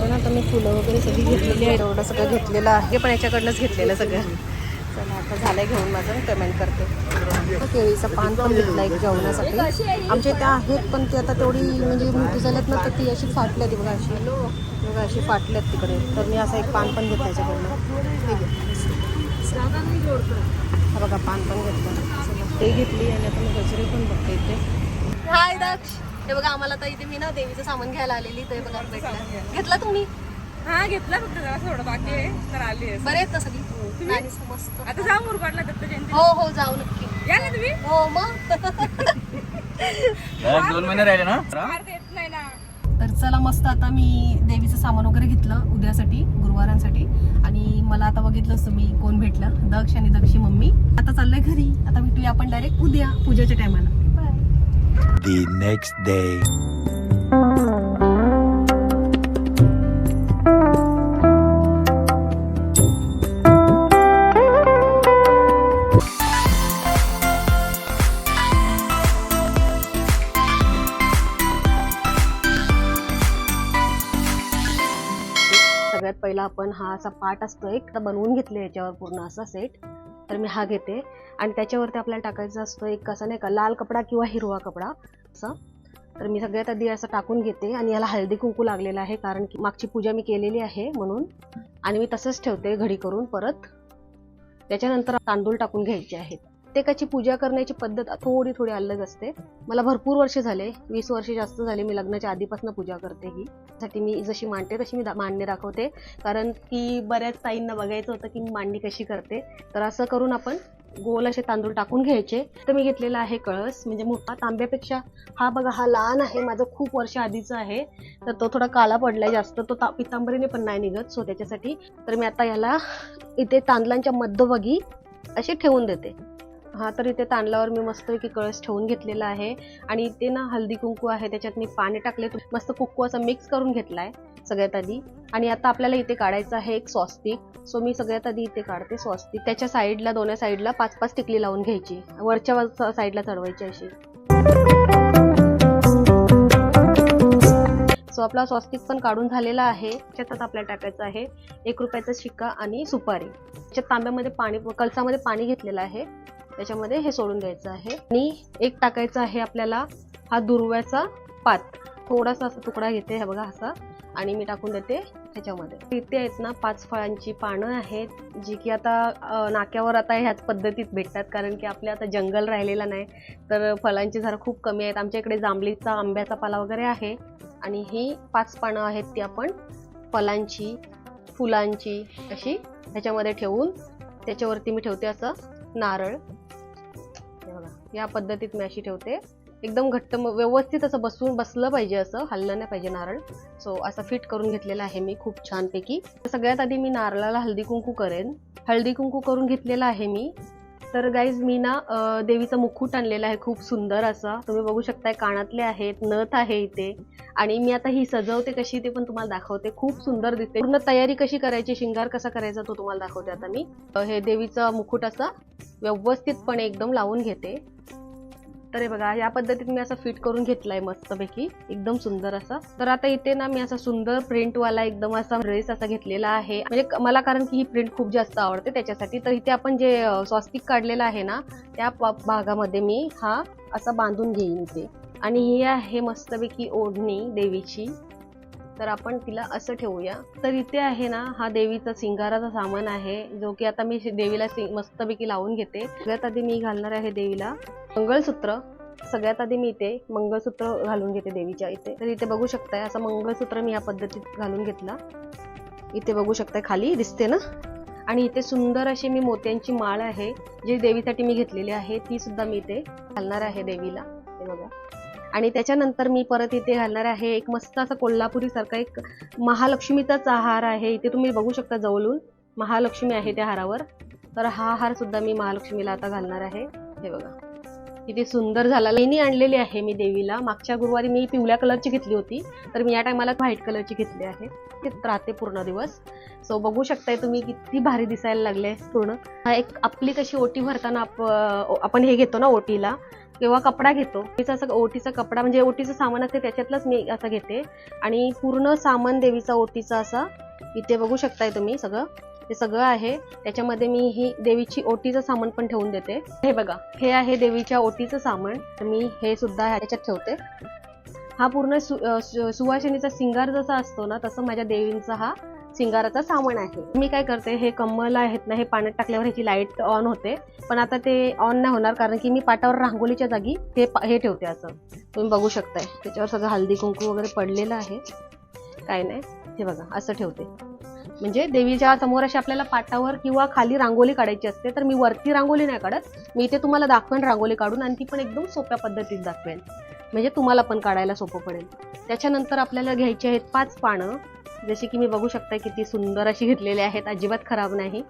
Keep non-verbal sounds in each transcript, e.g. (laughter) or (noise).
पण आता मी फुलं वगैरे सगळी घेतलेली आहे एवढं सगळं घेतलेलं आहे पण याच्याकडनंच घेतलेलं सगळं. चला आता झालंय घेऊन माझं पेमेंट करते. केळीचं पान पण घेतलं एक जेवणासाठी. आमच्या इथे आहेत पण ती आता तेवढी म्हणजे मोठी झाल्यात ना तर ती अशी फाटल्यात बघा अशी. बघा अशी फाटल्यात तिकडे. तर मी असं एक पान पण घेतलं याच्याकडनं. बघा पान पण घेतलं ते घेतली आणि आता मी गजरे पण बघते इथे. हाय दक्ष. हे बघा आम्हाला तर इथे मी ना देवीचं सामान घ्यायला आलेली ते बघा भेटलं घेतला तुम्ही? हा घेतला फक्त जरा थोडं बाकी आहे तर आली आहे. बरे आहेत ना सगळी? आणि मस्त आता जाऊ मुरबाडला दत्त जयंती. हो हो जाऊ नक्की. या ना तुम्ही? हो मग? (laughs) दोन महिने राहिले ना? मार्क येत नाही ना. तर चला मस्त आता मी देवीचं सामान वगैरे घेतलं उद्यासाठी गुरुवारांसाठी. आणि मला आता बघितलं असतं मी कोण भेटलं दक्ष आणि दक्षी मम्मी. आता चाललंय घरी. आता भेटूया आपण डायरेक्ट उद्या पूजेच्या टायमाला the next day. सगळ्यात पहिला आपण हा असा पाट असतो एक बनवून घेतले याच्यावर पूर्ण असा सेट तर मी हा घेते. आणि त्याच्यावरती आपल्याला टाकायचा असतो एक असा नाही का लाल कपडा किंवा हिरवा कपडा असा. तर मी सगळ्यात आधी असं टाकून घेते आणि याला हळदी कुंकू लागलेला आहे कारण की मागची पूजा मी केलेली आहे म्हणून. आणि मी तसंच ठेवते घडी करून परत. त्याच्यानंतर तांदूळ टाकून घ्यायचे आहेत. प्रत्येकाची पूजा करण्याची पद्धत थोडी थोडी अलग असते. मला भरपूर वर्ष झाले वीस वर्ष जास्त झाले मी लग्नाच्या आधीपासून पूजा करते ही. साठी मी जशी मांडते तशी मी दा- मांडणी दाखवते. कारण की बऱ्याच ताईंना बघायचं होतं की मी मांडणी कशी करते. तर असं करून आपण गोल असे तांदूळ टाकून घ्यायचे. तर मी घेतलेला आहे कळस म्हणजे मोठा तांब्यापेक्षा हा बघा हा लहान आहे माझं खूप वर्ष आधीचा आहे. तर तो थोडा काळा पडलाय जास्त तो ता- पितांबरीने पण नाही निघत सो त्याच्यासाठी. तर मी आता याला इथे तांदळांच्या मध्यभागी असे ठेवून देते. हा तर इथे तांदळावर मी मस्तपैकी कळस ठेवून घेतलेला आहे. आणि इथे ना हल्दी कुंकू आहे त्याच्यात मी पाणी टाकले. मस्त कुंकू असं मिक्स करून घेतलाय सगळ्यात आधी. आणि आता आपल्याला इथे काढायचं आहे एक स्वस्तिक सो मी सगळ्यात आधी इथे काढते स्वस्तिक त्याच्या साईडला दोन्ही साईडला पाच पाच टिकली लावून घ्यायची. वरच्या साईडला चढवायची अशी. सो आपला स्वस्तिक पण काढून झालेला आहे. त्याच्यात आपल्याला टाकायचं आहे एक रुपयाचा शिक्का आणि सुपारी. त्याच्यात तांब्यामध्ये पाणी कलसामध्ये पाणी घेतलेलं आहे. त्याच्यामध्ये हे सोडून द्यायचं आहे. आणि एक टाकायचं आहे आपल्याला हा दुर्व्याचा पात. थोडासा असा तुकडा घेते हे बघा असा. आणि मी टाकून देते ह्याच्यामध्ये. इथे आहेत ना पाच फळांची पानं आहेत जी की आता नाक्यावर आता ह्याच पद्धतीत भेटतात. कारण की आपल्या आता जंगल राहिलेला नाही तर फळांची झाडं खूप कमी आहेत. आमच्या इकडे जांभळीचा आंब्याचा पाला वगैरे आहे. आणि ही पाच पानं आहेत ती आपण फळांची फुलांची अशी ह्याच्यामध्ये ठेवून त्याच्यावरती मी ठेवते असं नारळ. या पद्धतीत मी अशी ठेवते. एकदम घट्ट व्यवस्थित असं बसून बसलं पाहिजे असं हललं नाही पाहिजे नारळ. सो असं फिट करून घेतलेलं आहे मी खूप छानपैकी. सगळ्यात आधी मी नारळाला हळदी कुंकू करेन. हळदी कुंकू करून घेतलेला आहे मी. तर गाईज मी ना देवीचा मुकुट आणलेला आहे खूप सुंदर असा. तुम्ही बघू शकताय कानातले आहेत नथ आहे इथे. आणि मी आता ही सजवते कशी ते पण तुम्हाला दाखवते. खूप सुंदर दिसते. पूर्ण तयारी कशी करायची शिंगार कसा करायचा तो तुम्हाला दाखवते आता मी. हे देवीचा मुकुट असा व्यवस्थितपणे एकदम लावून घेते. तर हे बघा या पद्धतीत मी असं फिट करून घेतलाय मस्तपैकी. एकदम सुंदर असा. तर आता इथे ना मी असा सुंदर प्रिंटवाला एकदम असा ड्रेस असा घेतलेला आहे. म्हणजे मला कारण की ही प्रिंट खूप जास्त आवडते त्याच्यासाठी. तर इथे आपण जे स्वस्तिक स्वास्तिक काढलेलं आहे ना त्या भागामध्ये मी हा असा बांधून घेईन इथे. आणि ही आहे मस्तपैकी ओढणी देवीची. तर आपण तिला असं ठेवूया. तर इथे आहे ना हा देवीचा सिंगाराचा सामान आहे जो की आता मी देवीला मस्तपैकी लावून घेते. सगळ्यात आधी मी घालणार आहे देवीला मंगळसूत्र. सगळ्यात आधी मी इथे मंगळसूत्र घालून घेते देवीच्या इथे. तर इथे बघू शकताय असं मंगळसूत्र मी या पद्धतीत घालून घेतला. इथे बघू शकताय खाली दिसते ना? आणि इथे सुंदर अशी मी मोत्यांची माळ आहे जी देवीसाठी मी घेतलेली आहे ती सुद्धा मी इथे घालणार आहे देवीला. हे बघा. आणि त्याच्यानंतर मी परत इथे घालणार आहे एक मस्त असा कोल्हापुरी सारखा एक महालक्ष्मीचाच हार आहे. इथे तुम्ही बघू शकता जवळून. महालक्ष्मी आहे त्या हारावर. तर हा हार सुद्धा मी महालक्ष्मीला आता घालणार आहे. हे बघा. किती सुंदर झाला. लेणी आणलेली आहे मी देवीला. मागच्या गुरुवारी मी पिवळ्या कलरची घेतली होती. तर मी या टायमाला व्हाईट कलरची घेतली आहे. ते राहते पूर्ण दिवस. सो बघू शकताय तुम्ही किती भारी दिसायला लागले पूर्ण. हा एक आपली कशी ओटी भरताना आप- आपण हे घेतो ना ओटीला. किंवा कपडा घेतो. देवीचा असं ओटीचा कपडा म्हणजे ओटीचं सामान असते त्याच्यातलंच मी असं घेते. आणि पूर्ण सामान देवीचा ओटीचा असा इथे बघू शकताय तुम्ही सगळं. ते सगळं आहे. त्याच्यामध्ये मी ही देवीची ओटीचं सामान पण ठेवून देते. हे बघा हे आहे देवीच्या ओटीचं सामान. तर मी हे सुद्धा ह्याच्यात ठेवते. हा पूर्ण सु सु- सुवासिनीचा सिंगार जसा असतो ना तसं माझ्या देवींचा हा शिंगाराचं सामान आहे. मी काय करते हे कम्मल आहेत ना हे पाण्यात टाकल्यावर ह्याची लाइट ऑन होते. पण आता ते ऑन नाही होणार कारण की मी पाटावर रांगोलीच्या जागी हे पा- हे ठेवते असं. तुम्ही बघू शकताय. त्याच्यावर सगळं हळदी कुंकू वगैरे पडलेलं आहे. काय नाही. हे बघा असं ठेवते. म्हणजे देवीच्या समोर अशी आपल्याला पाटावर किंवा खाली रांगोली काढायची असते तर मी वरती रांगोली नाही काढत. मी इथे तुम्हाला दाखवेन रांगोली काढून आणि ती पण एकदम सोप्या पद्धतीत दाखवेन. म्हणजे तुम्हाला पण काढायला सोपं पडेल. त्याच्यानंतर आपल्याला घ्यायची आहेत पाच पानं. जशी की मी बघू शकता किती सुंदर अशी घेतलेली आहेत अजिबात खराब नाही.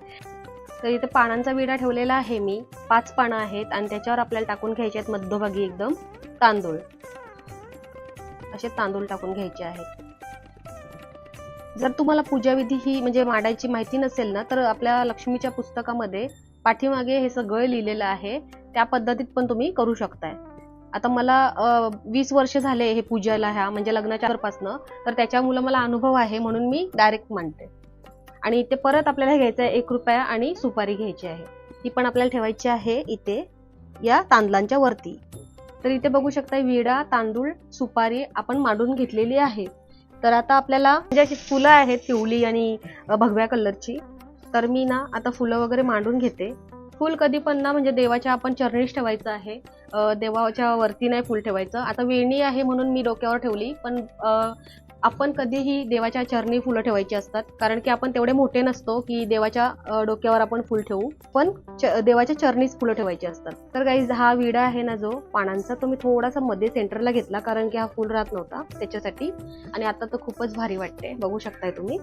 तर इथे पानांचा विडा ठेवलेला आहे मी. पाच पानं आहेत आणि त्याच्यावर आपल्याला टाकून घ्यायचे आहेत मध्यभागी एकदम तांदूळ. असे तांदूळ टाकून घ्यायचे आहेत. जर तुम्हाला पूजाविधी ही म्हणजे मांडायची माहिती नसेल ना तर आपल्या लक्ष्मीच्या पुस्तकामध्ये पाठीमागे हे सगळं लिहिलेलं आहे. त्या पद्धतीत पण तुम्ही करू शकताय. आता मला वीस वर्ष झाले हे पूजेला ह्या म्हणजे लग्नाच्या पासनं तर त्याच्यामुळे मला अनुभव आहे म्हणून मी डायरेक्ट मांडते. आणि ते परत आपल्याला घ्यायचं आहे एक रुपया आणि सुपारी घ्यायची आहे. ती पण आपल्याला ठेवायची आहे इथे या तांदळांच्या वरती. तर इथे बघू शकता विडा तांदूळ सुपारी आपण मांडून घेतलेली आहे. तर आता आपल्याला म्हणजे अशी फुलं आहेत पिवळी आणि भगव्या कलरची तर मी ना आता फुलं वगैरे मांडून घेते. फूल कधी पण ना म्हणजे देवाच्या आपण चरणीच ठेवायचं आहे. देवाच्या वरती नाही फूल ठेवायचं. आता वेणी आहे म्हणून मी डोक्यावर ठेवली पण अ, आपण कधीही देवाच्या चरणी फुलं ठेवायची असतात. कारण की आपण तेवढे मोठे नसतो की देवाच्या डोक्यावर आपण फुल ठेवू. पण देवाच्या चरणीच फुलं ठेवायची असतात. तर काही हा विडा आहे ना जो पानांचा तो मी थोडासा मध्ये सेंटरला घेतला कारण की हा फुल राहत नव्हता त्याच्यासाठी. आणि आता तर खूपच भारी वाटते बघू शकताय तुम्ही.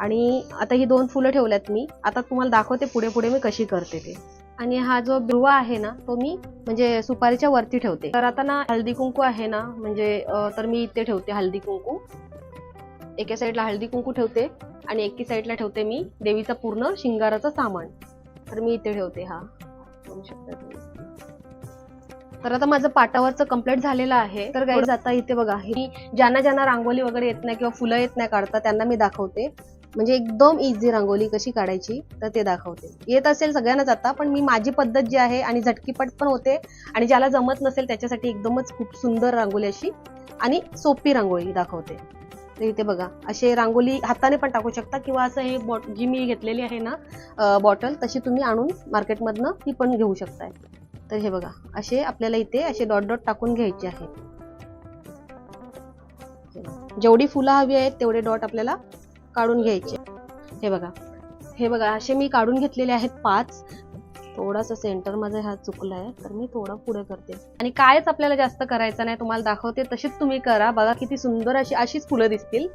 आणि आता ही दोन फुलं ठेवल्यात मी. आता तुम्हाला दाखवते पुढे पुढे मी कशी करते ते. आणि हा जो दुर्वा आहे ना तो मी म्हणजे सुपारीच्या वरती ठेवते. तर आता ना हळदी कुंकू आहे ना म्हणजे तर मी इथे ठेवते हळदी कुंकू. एका साईडला हळदी कुंकू ठेवते आणि एकी साईडला ठेवते मी देवीचा पूर्ण शिंगाराचं सामान. तर मी इथे ठेवते हा. बघू शकता तुम्ही. तर आता माझं पाटावरचं कंप्लीट झालेलं आहे. तर काही जाता इथे बघा ही ज्यांना ज्यांना रांगोली वगैरे येत नाही किंवा फुलं येत नाही काढता त्यांना मी दाखवते. म्हणजे एकदम इझी रांगोली कशी काढायची तर ते दाखवते. येत असेल सगळ्यांनाच आता पण मी माझी पद्धत जी आहे आणि झटकीपट पण होते आणि ज्याला जमत नसेल त्याच्यासाठी एकदमच खूप सुंदर रांगोली अशी आणि सोपी रांगोळी दाखवते. तर इथे बघा असे रांगोली हाताने पण टाकू शकता किंवा असं हे बॉट जी मी घेतलेली आहे ना बॉटल तशी तुम्ही आणून मार्केटमधनं ती पण घेऊ शकताय. तर हे बघा असे आपल्याला इथे असे डॉट डॉट टाकून घ्यायचे आहेत जेवढी फुलं हवी आहेत तेवढे डॉट आपल्याला काढून घ्यायचे. हे बघा हे बघा असे मी काढून घेतलेले आहेत पाच. थोडासा सेंटर हा चुकला आहे तर मी थोडा पुढे करते. आणि कायच आपल्याला जास्त करायचं नाही तुम्हाला दाखवते तशीच तुम्ही करा. बघा किती सुंदर अशी अशीच फुलं दिसतील.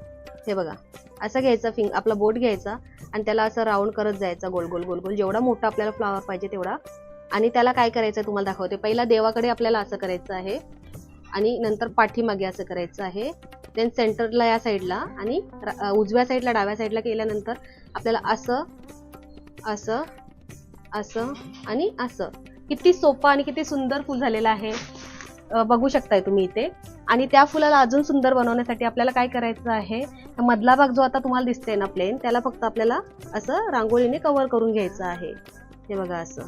हे बघा असं घ्यायचं फिंग आपला बोट घ्यायचा आणि त्याला असं राऊंड करत जायचा गोल गोल गोल गोल. जेवढा मोठा आपल्याला फ्लावर पाहिजे तेवढा. आणि त्याला काय करायचं तुम्हाला दाखवते. पहिला देवाकडे आपल्याला असं करायचं आहे. आणि नंतर पाठीमागे असं करायचं आहे. देन सेंटरला या साईडला आणि उजव्या साईडला डाव्या साईडला केल्यानंतर आपल्याला असं असं असं आणि असं. किती सोपं आणि किती सुंदर फुल झालेलं आहे. बघू शकताय तुम्ही इथे. आणि त्या फुलाला अजून सुंदर बनवण्यासाठी आपल्याला काय करायचं आहे? मधला भाग जो आता तुम्हाला दिसतोय ना प्लेन त्याला फक्त आपल्याला असं रांगोळीने कव्हर करून घ्यायचं आहे. हे बघा असं.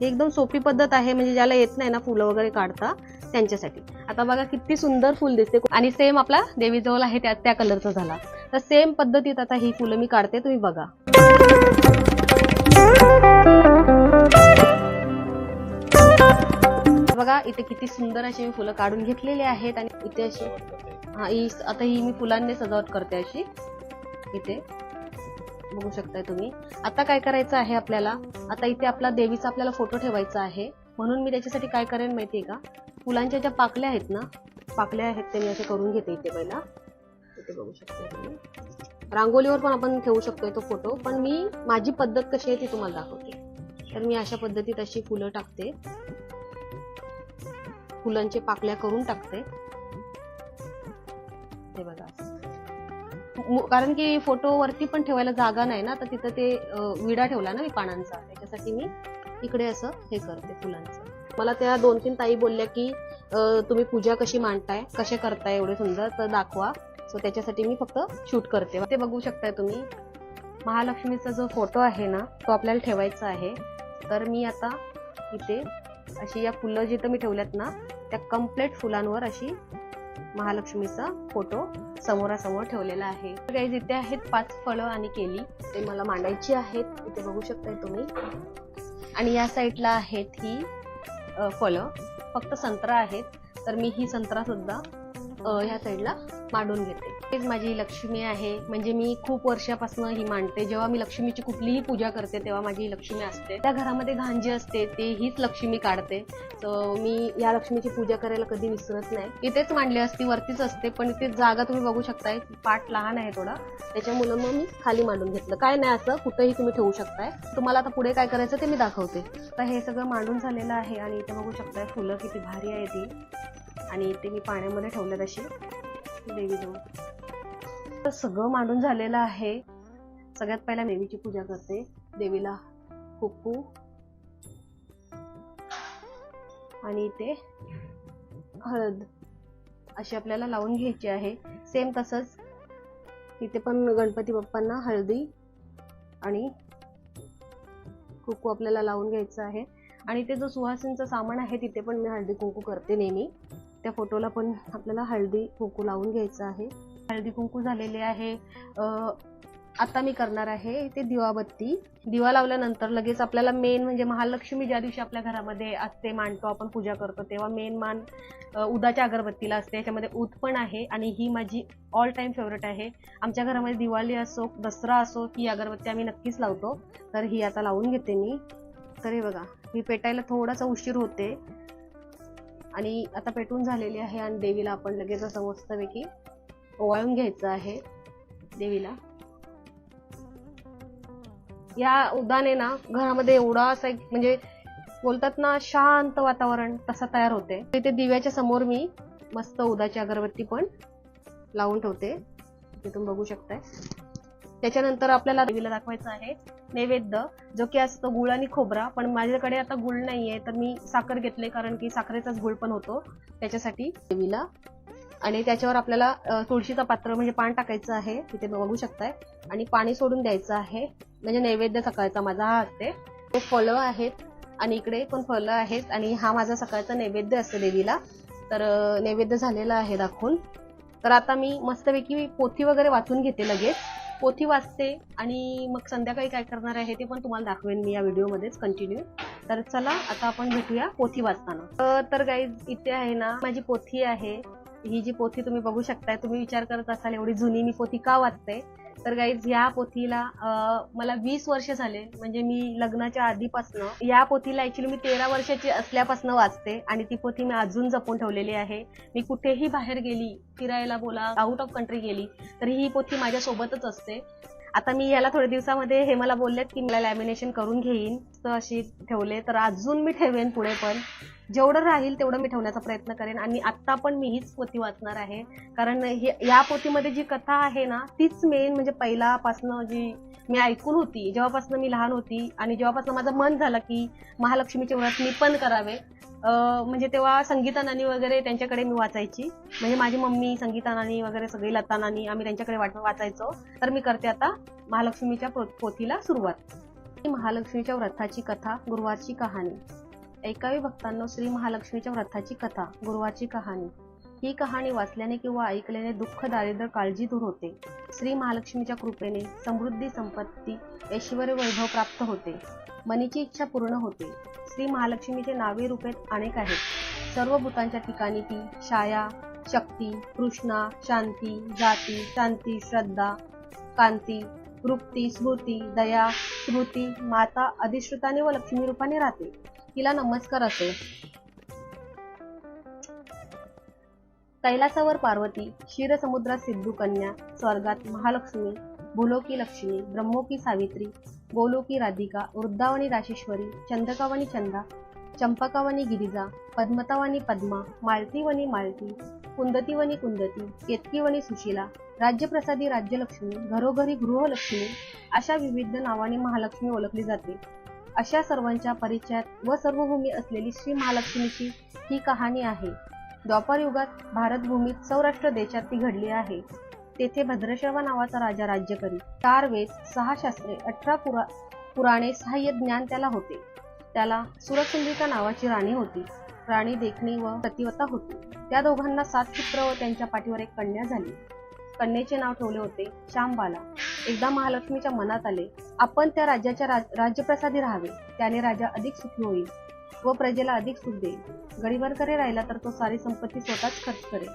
ही एकदम सोपी पद्धत आहे म्हणजे ज्याला येत नाही ना फुलं वगैरे काढता त्यांच्यासाठी. आता बघा किती सुंदर फुल दिसते. आणि सेम आपला देवीजवळ आहे त्या त्या कलरचा झाला. तर सेम पद्धतीत आता ही फुलं मी काढते तुम्ही बघा. बघा इथे किती सुंदर अशी मी फुलं काढून घेतलेली आहेत आणि इथे अशी हा ही आता ही मी फुलांनी सजावट करते अशी. इथे. बघू शकताय तुम्ही. आता काय करायचं आहे आपल्याला? आता इथे आपला देवीचा आपल्याला फोटो ठेवायचा आहे. म्हणून मी त्याच्यासाठी काय करेन माहितीये का? फुलांच्या ज्या पाकल्या आहेत ना पाकल्या आहेत ते मी असे करून घेते इथे पहिला. इथे बघू शकता तुम्ही. रांगोलीवर पण आपण ठेवू शकतोय तो फोटो पण मी माझी पद्धत कशी आहे ती तुम्हाला दाखवते. तर मी अशा पद्धतीत अशी फुलं टाकते. फुलांचे पाकल्या करून टाकते. हे बघा. कारण की फोटो वरती पण ठेवायला जागा नाही ना तर तिथं ते विडा ठेवला ना मी पानांचा. त्याच्यासाठी मी इकडे असं हे करते फुलांचं. मला त्या दोन तीन ताई बोलल्या की तुम्ही पूजा कशी मांडताय? कसे करताय? एवढे सुंदर तर दाखवा. सो त्याच्यासाठी मी फक्त शूट करते. ते बघू शकताय तुम्ही. महालक्ष्मीचा जो फोटो आहे ना तो आपल्याला ठेवायचा आहे. तर मी आता इथे अशी या फुलं जिथं मी ठेवल्यात ना त्या कंप्लीट फुलांवर अशी महालक्ष्मीचा फोटो समोरासमोर ठेवलेला आहे. काही इथे आहेत पाच फळं आणि केली. ते मला मांडायची आहेत. इथे बघू शकताय तुम्ही. आणि या साईडला आहेत ही फळं. फक्त संत्रा आहेत. तर मी ही संत्रा सुद्धा ह्या साईडला मांडून घेते. तेच माझी लक्ष्मी आहे. म्हणजे मी खूप वर्षापासून ही मांडते. जेव्हा मी लक्ष्मीची कुठलीही पूजा करते तेव्हा माझी लक्ष्मी असते. त्या घरामध्ये घाण जी असते ते हीच लक्ष्मी काढते. तर मी या लक्ष्मीची पूजा करायला कधी विसरत नाही. इथेच मांडली असती वरतीच असते पण इथे जागा तुम्ही बघू शकताय. पाठ लहान आहे थोडा. त्याच्यामुळे मग मी खाली मांडून घेतलं. काय नाही असं कुठेही तुम्ही ठेवू शकताय. तुम्हाला आता पुढे काय करायचं ते मी दाखवते. तर हे सगळं मांडून झालेलं आहे आणि इथे बघू शकताय फुलं किती भारी आहे ती आणि ते मी पाण्यामध्ये ठेवल्यात अशी देवी तर सगळं मांडून झालेलं आहे. सगळ्यात पहिला देवीची पूजा करते. देवीला कुकू. आणि इथे हळद अशी आपल्याला लावून घ्यायची आहे. सेम तसंच इथे पण गणपती बाप्पांना हळदी आणि कुकू आपल्याला लावून घ्यायचं आहे. आणि ते जो सुहासिनीचं सामान आहे तिथे पण मी हळदी कुंकू करते नेहमी. त्या फोटोला पण आपल्याला हळदी कुंकू लावून घ्यायचं आहे. हळदी कुंकू झालेले आहे. आता मी करणार आहे ते दिवाबत्ती. दिवा लावल्यानंतर लगेच आपल्याला मेन म्हणजे महालक्ष्मी ज्या दिवशी आपल्या घरामध्ये असते मांडतो आपण पूजा करतो तेव्हा मेन मान उदाच्या अगरबत्तीला असते. याच्यामध्ये ऊद पण आहे आणि ही माझी ऑल टाईम फेवरेट आहे. आमच्या घरामध्ये दिवाळी असो दसरा असो ही अगरबत्ती आम्ही नक्कीच लावतो. तर ही आता लावून घेते मी. तर हे बघा ही पेटायला थोडासा उशीर होते. आणि आता पेटून झालेली आहे आणि देवीला आपण लगेच असं मस्तपैकी ओवाळून घ्यायचं आहे देवीला. या उदाने ना घरामध्ये एवढा असा एक म्हणजे बोलतात ना शांत वातावरण तसा तयार होते. इथे दिव्याच्या समोर मी मस्त उदाची अगरबत्ती पण लावून ठेवते. तिथून बघू शकताय. त्याच्यानंतर आपल्याला देवीला दाखवायचं आहे नैवेद्य जो की असतो गुळ आणि खोबरा. पण माझ्याकडे आता गुळ नाहीये तर मी साखर घेतले कारण की साखरेचाच गुळ पण होतो त्याच्यासाठी. देवीला. आणि त्याच्यावर आपल्याला तुळशीचं पात्र म्हणजे पान टाकायचं आहे तिथे बघू शकताय. आणि पाणी सोडून द्यायचं आहे म्हणजे नैवेद्य सकाळचा माझा हा असते. ते फळं आहेत आणि इकडे पण फळं आहेत आणि हा माझा सकाळचा नैवेद्य असतो देवीला. तर नैवेद्य झालेला आहे दाखवून. तर आता मी मस्तपैकी पोथी वगैरे वाचून घेते लगेच. पोथी वाचते आणि मग संध्याकाळी काय करणार आहे ते पण तुम्हाला दाखवेन मी या व्हिडिओमध्येच कंटिन्यू तर चला आता आपण भेटूया पोथी वाचताना. तर गाईज इथे आहे ना माझी पोथी आहे. ही जी पोथी तुम्ही बघू शकताय तुम्ही विचार करत असाल एवढी जुनी मी पोथी का वाचते? तर गाईज या पोथीला मला वीस वर्ष झाले. म्हणजे मी लग्नाच्या आधीपासनं या पोथीला ऍक्च्युली मी तेरा वर्षाची असल्यापासून वाचते आणि ती पोथी मी अजून जपून ठेवलेली आहे. मी कुठेही बाहेर गेली फिरायला बोला आउट ऑफ कंट्री गेली तर ही पोथी माझ्या सोबतच असते. आता मी याला थोड्या दिवसामध्ये हे मला बोललेत की मला लॅमिनेशन करून घेईन. तर अशी ठेवले. तर अजून मी ठेवेन पुढे पण. जेवढं राहील तेवढं मी ठेवण्याचा प्रयत्न करेन. आणि आत्ता पण मी हीच पोथी वाचणार आहे. कारण हे- या पोथीमध्ये जी कथा आहे ना तीच मेन म्हणजे पहिल्यापासनं जी मी ऐकून होती जेव्हापासून मी लहान होती आणि जेव्हापासून माझं मन झालं की महालक्ष्मीचे व्रत मी पण करावे म्हणजे तेव्हा संगीता नानी वगैरे त्यांच्याकडे मी वाचायची. म्हणजे माझी मम्मी संगीता नानी वगैरे सगळी लता नानी आम्ही त्यांच्याकडे वाट- वाचायचो. तर मी करते आता महालक्ष्मीच्या पो- पोथीला सुरुवात. महालक्ष्मीच्या व्रताची कथा गुरुवारची कहाणी. ऐकावी भक्तांनो श्री महालक्ष्मीच्या व्रताची कथा गुरुवारची कहाणी. ही कहाणी वाचल्याने किंवा ऐकल्याने दुःख दारिद्र्य काळजी दूर होते. श्री महालक्ष्मीच्या कृपेने समृद्धी संपत्ती ऐश्वर वैभव प्राप्त होते. मनीची इच्छा पूर्ण होते. श्री महालक्ष्मीचे नावे रूपे अनेक आहेत. सर्व भूतांच्या ठिकाणी ती छाया शक्ती कृष्णा शांती जाती शांती श्रद्धा कांती वृत्ती स्मृती दया स्मृती माता अधिश्रुताने व लक्ष्मी रूपाने राहते. तिला नमस्कार असो. कैलासावर पार्वती क्षीरसमुद्रात सिद्धू कन्या स्वर्गात महालक्ष्मी भूलोकी लक्ष्मी ब्रह्मोकी सावित्री गोलोकी राधिका वृद्धावणी राशेश्वरी चंद्रकावणी चंदा चंपकावणी गिरिजा पद्मतावानी पद्मा मालतीवनी मालती कुंदतीवनी कुंदती केतकीवणी सुशीला राज्यप्रसादी राज्यलक्ष्मी घरोघरी गृहलक्ष्मी अशा विविध नावाने महालक्ष्मी ओळखली जाते. अशा सर्वांच्या परिचयात व सर्वभूमी असलेली श्री महालक्ष्मीची ही कहाणी आहे. द्वापर युगात भारतभूमीत सौराष्ट्र देशात ती घडली आहे. तेथे भद्रश्रवा नावाचा राजा राज्य करी चार वेद सहा शास्त्रे अठरा पुरा पुराणे सहाय्य ज्ञान त्याला होते. त्याला सुरचंद्रिका नावाची राणी होती. राणी देखणी व प्रतिवता होती. त्या दोघांना सात पुत्र व त्यांच्या पाठीवर एक कन्या झाली. कन्येचे नाव ठेवले होते श्यामबाला. एकदा महालक्ष्मीच्या मनात आले आपण त्या राज्याच्या राज- राज्यप्रसादी राहावे. त्याने राजा अधिक सुखी होईल व प्रजेला अधिक सुख देईल. गरीबरकडे राहिला तर तो सारी संपत्ती स्वतःच खर्च करेल.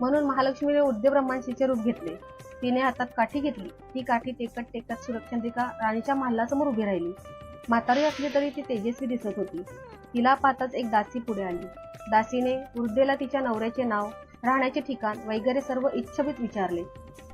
म्हणून महालक्ष्मीने उद्यब्रह्मांशीचे रूप घेतले. तिने हातात काठी घेतली. ती काठी टेकत टेकत सुरक्षंतिका राणीच्या महालासमोर उभी राहिली. म्हातारी असली तरी ती तेजस्वी दिसत होती. तिला पाहताच एक दासी पुढे आली. दासीने वृद्धेला तिच्या नवऱ्याचे नाव राहण्याचे ठिकाण वगैरे सर्व इच्छभित विचारले.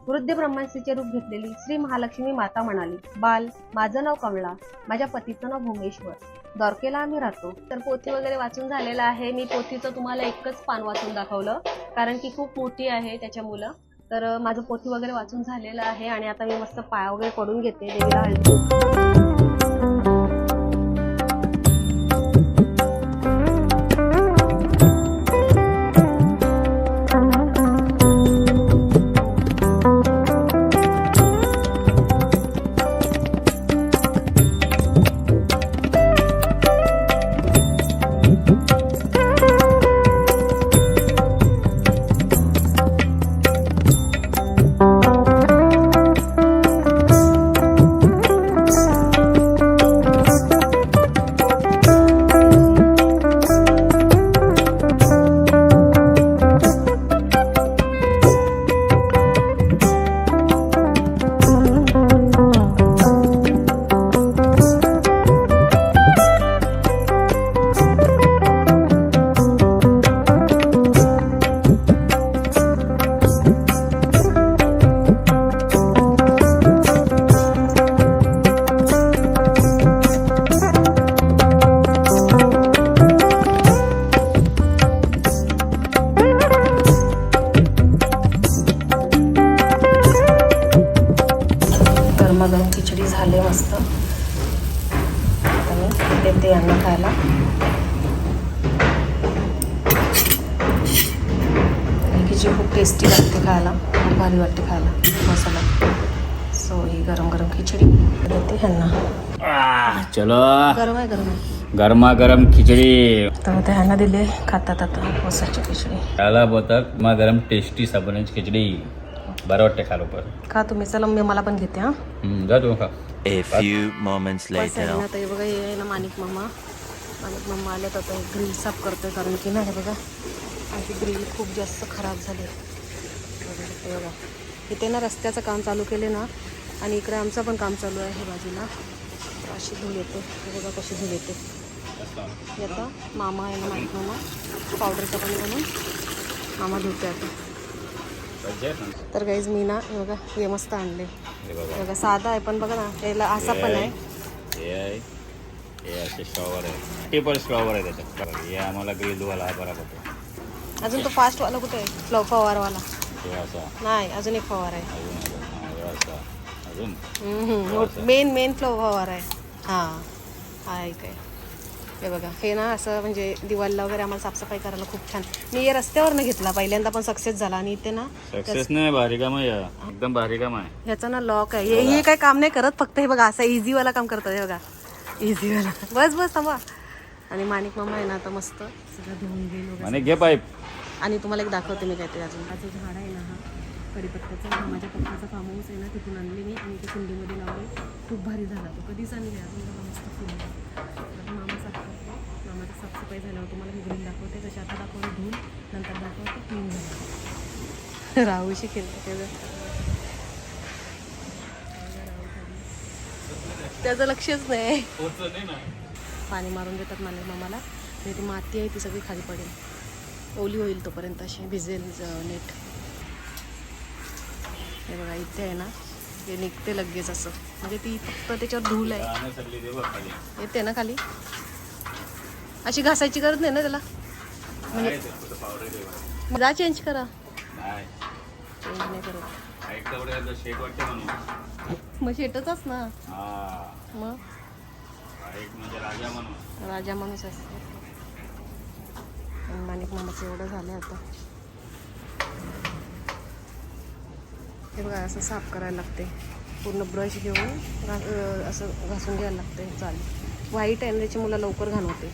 वृद्ध ब्रह्मांशीचे रूप घेतलेली श्री महालक्ष्मी माता म्हणाली बाल माझं नाव कमला माझ्या पतीचं नाव भूमेश्वर द्वारकेला आम्ही राहतो. तर पोथी वगैरे वाचून झालेलं आहे. मी पोथीचं तुम्हाला एकच पान वाचून दाखवलं. कारण की खूप मोठी आहे त्याच्यामुळं. तर माझं पोथी वगैरे वाचून झालेलं आहे आणि आता मी मस्त पाया वगैरे पडून घेते. देवीला मस्त आणि देते यांना खायला. खिचडी खूप टेस्टी लागते खायला खूप भारी वाटते खायला मसाला. सो ही गरम गरम खिचडी. देते ह्यांना. चलो. गरम आहे गरम आहे. गरमा गरम खिचडी. तर ह्यांना दिले खातात आता मसाची खिचडी. त्याला बोलतात गरमा गरम टेस्टी साबणाची खिचडी. बरं वाटते खालो पर खा तुम्ही चला मी मला पण घेते हां. जा तू खा. A few moments later. ना ताई बघा हे आहे ना माणिक मामा. माणिक मामा आले तर ग्रिल साफ करतोय कारण की नाही बघा आमची ग्रिल खूप जास्त खराब झाली बघू इथे ना रस्त्याचं काम चालू केले ना आणि इकडे आमचं पण काम चालू आहे बाजूला. तर अशी धूळ येते हे बघा कशी धूळ येते. हे आता मामा आहे ना माणिक मामा पावडरचं पाणी म्हणून मामा धुते आता. तर गाईज मी ना हे बघा हे मस्त आणले. बघा. साधा आहे पण बघा ना याला असा पण आहे. हे आहे हे असे शॉवर आहे टेबल शॉवर आहे त्याच्यात कारण हे आम्हाला ग्रिल धुवायला हा बरा पडतो अजून तो फास्ट वाला कुठे आहे? फ्लॉ फवारवाला नाही अजून एक फवार आहे. अजून मेन मेन फ्लॉ फवार आहे. हां. आहे. हे बघा हे ना असं म्हणजे दिवाळीला वगैरे आम्हाला साफसफाई करायला खूप छान. मी हे रस्त्यावरनं घेतला पहिल्यांदा पण सक्सेस झाला आणि इथे ना सक्सेस नाही भारी काम आहे. या. एकदम भारी काम आहे. ह्याचा ना लॉक आहे. हे हे काही काम नाही करत फक्त हे बघा असं इझीवाला काम करतात हे बघा. इझीवाला बस बस थांबा. आणि माणिक मामा आहे ना आता मस्त. सगळं धुवून घेईल वगैरे आणि घे पाईप. आणि तुम्हाला एक दाखवते मी काहीतरी अजून. जो झाड आहे ना हा कडीपत्त्याचा हा माझ्या पप्पाचा फार्म हाऊस आहे ना तिथून आणले मी आणि ते कुंडीमध्ये लावले. खूप भारी झाला तो. कधीच आणले अजून मस्त फुल साफसफाई झाल्यावर तुम्हाला मी ग्रीन दाखवते. जशी आता दाखवते धुवून नंतर दाखवते क्लीन झालं. राहूशी केलं त्याचं त्याचं लक्षच नाही. पाणी मारून देतात मला मामाला. आणि ती माती आहे ती सगळी खाली पडेल. ओली होईल तोपर्यंत अशी भिजेल नेट. हे बघा इथे आहे ना हे निघते लगेच असं. म्हणजे ती फक्त त्याच्यावर धूल आहे. येते ना खाली? अशी घासायची गरज नाही ना त्याला? बघ. जा चेंज करा. नाही. चेंज नाही करत. मग शेटच ना. हा. मग? म्हणजे राजा माणूस असतो. माणिक मामाचं एवढं झालं आता. हे बघा असं साफ करायला लागते पूर्ण ब्रश घेऊन असं घासून घ्यायला लागते चालेल. व्हाईट आहे ना त्याची मुलं लवकर घाणवते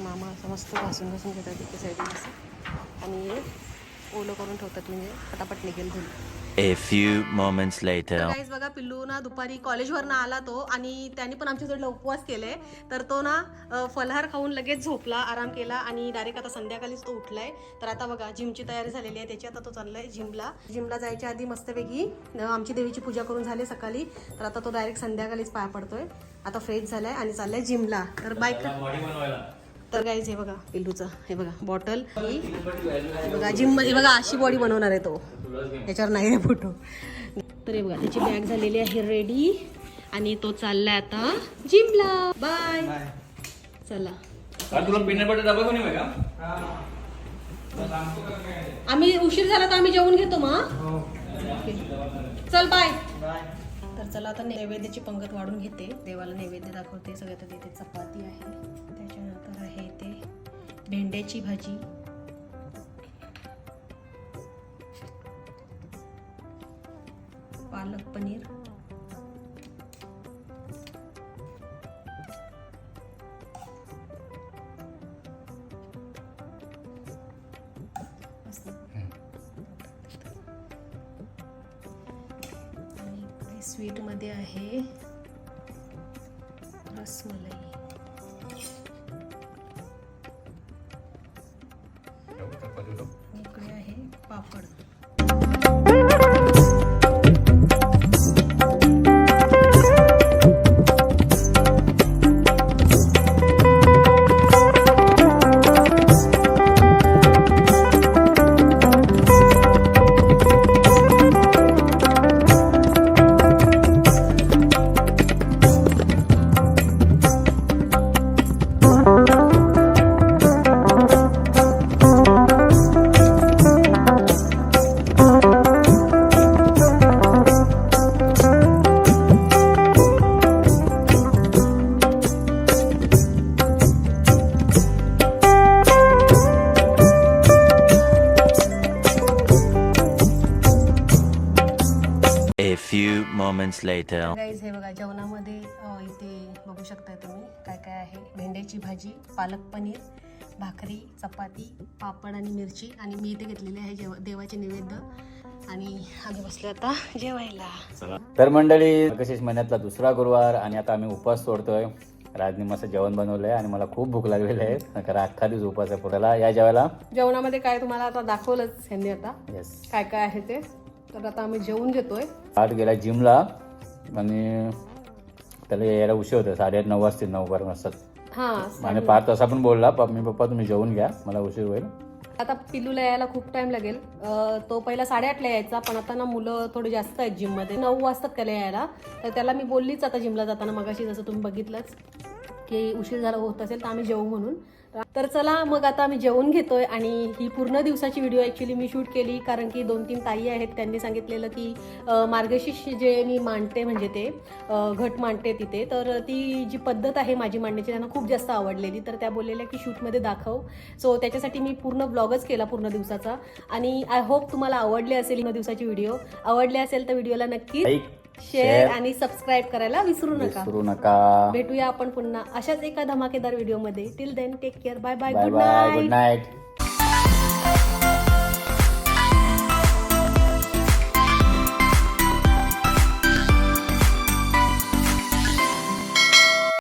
मामा असं मस्त घासून घासून घेतात इथे साईडला असं. आणि हे ओलं करून ठेवतात म्हणजे पटापट निघेल धुल A few moments later. Guys बघा पिल्लू ना दुपारी कॉलेजवरनं आला तो आणि त्याने पण आमच्या जोडला उपवास केले तर तो ना अ, फलहार खाऊन लगेच झोपला आराम केला आणि डायरेक्ट आता संध्याकाळीच तो उठलाय. तर आता बघा जिमची तयारी झालेली आहे. त्याची आता तो चाललाय जिमला. जिमला जायच्या आधी मस्तपैकी अ, आमची देवीची पूजा करून झाली सकाळी. तर आता तो डायरेक्ट संध्याकाळीच पाया पडतोय. आता फ्रेश झालाय आणि चाललाय जिमला. तर बाईक बॉडी बनवायला. तर गाईज हे बघा पिल्लूचं हे बघा बॉटल ही हे बघा जिममध्ये बघा अशी बॉडी बनवणार आहे तो. याच्यावर नाही आहे फोटो तर हे बघा त्याची बॅग झालेली आहे रेडी आणि तो चाललाय आता जिमला बाय चला. आम्ही उशीर झाला तर आम्ही जेवून घेतो मग ओके. चल बाय तर चला आता नैवेद्याची पंगत वाढून घेते. देवाला नैवेद्य दाखवते. सगळ्यात आधी इथे चपाती आहे. त्याच्यानंतर आहे इथे भेंड्याची भाजी. Palak paneer. Moments later. Guys हे बघा जेवणामध्ये इथे बघू शकताय तुम्ही काय काय आहे. भेंड्याची भाजी पालक पनीर भाकरी चपाती पापड आणि मिरची. आणि मी इथे घेतलेली आहे जेव देवाचे नैवेद्य. आणि आम्ही बसलो आता जेवायला. तर मंडळी कशीच महिन्यातला दुसरा गुरुवार आणि आता आम्ही उपवास सोडतोय. राजनी मस्त जेवण बनवलंय आणि मला खूप भूक लागलेली आहे. कारण अख्खा दिवस उपवास आहे पुढला. या जेवायला. जेवणामध्ये काय तुम्हाला आता दाखवलंच ह्यांनी आता. काय काय आहे ते. तर आता आम्ही जेवून घेतोय. आठ गेला जिमला. आणि त्याला यायला उशीर होता साडेआठ नऊ वाजतील नऊ बारा वाजतात. हा आणि पाच तसा पण बोलला "पप- मी पप्पा तुम्ही जेवून घ्या मला उशीर होईल. आता पिल्लूला यायला खूप टाइम लागेल. अं, तो पहिला साडेआठला यायचा पण आता ना मुलं थोडी जास्त आहेत जिममध्ये नऊ वाजतात त्याला यायला. तर त्याला मी बोललीच आता जिमला जाताना मगाशी जसं तुम्ही बघितलंच. की उशीर झाला होत असेल तर आम्ही जेवू म्हणून. तर चला मग आता आम्ही जेवून घेतोय आणि ही पूर्ण दिवसाची व्हिडिओ ॲक्च्युली मी शूट केली कारण की दोन तीन ताई आहेत त्यांनी सांगितलेलं की मार्गशीर्ष जे मी मांडते म्हणजे ते घट मांडते तिथे. तर ती जी पद्धत आहे माझी मांडण्याची त्यांना खूप जास्त आवडलेली. तर त्या बोललेल्या की शूटमध्ये दाखव. सो त्याच्यासाठी मी पूर्ण ब्लॉगच केला पूर्ण दिवसाचा. आणि आय होप तुम्हाला आवडले असेल दिवसाची व्हिडिओ आवडले असेल तर व्हिडिओला नक्की लाईक शेअर आणि सबस्क्राईब करायला विसरू नका. विसरू नका. भेटूया आपण पुन्हा अशाच एका धमाकेदार व्हिडिओमध्ये till then take care bye bye bye good night good night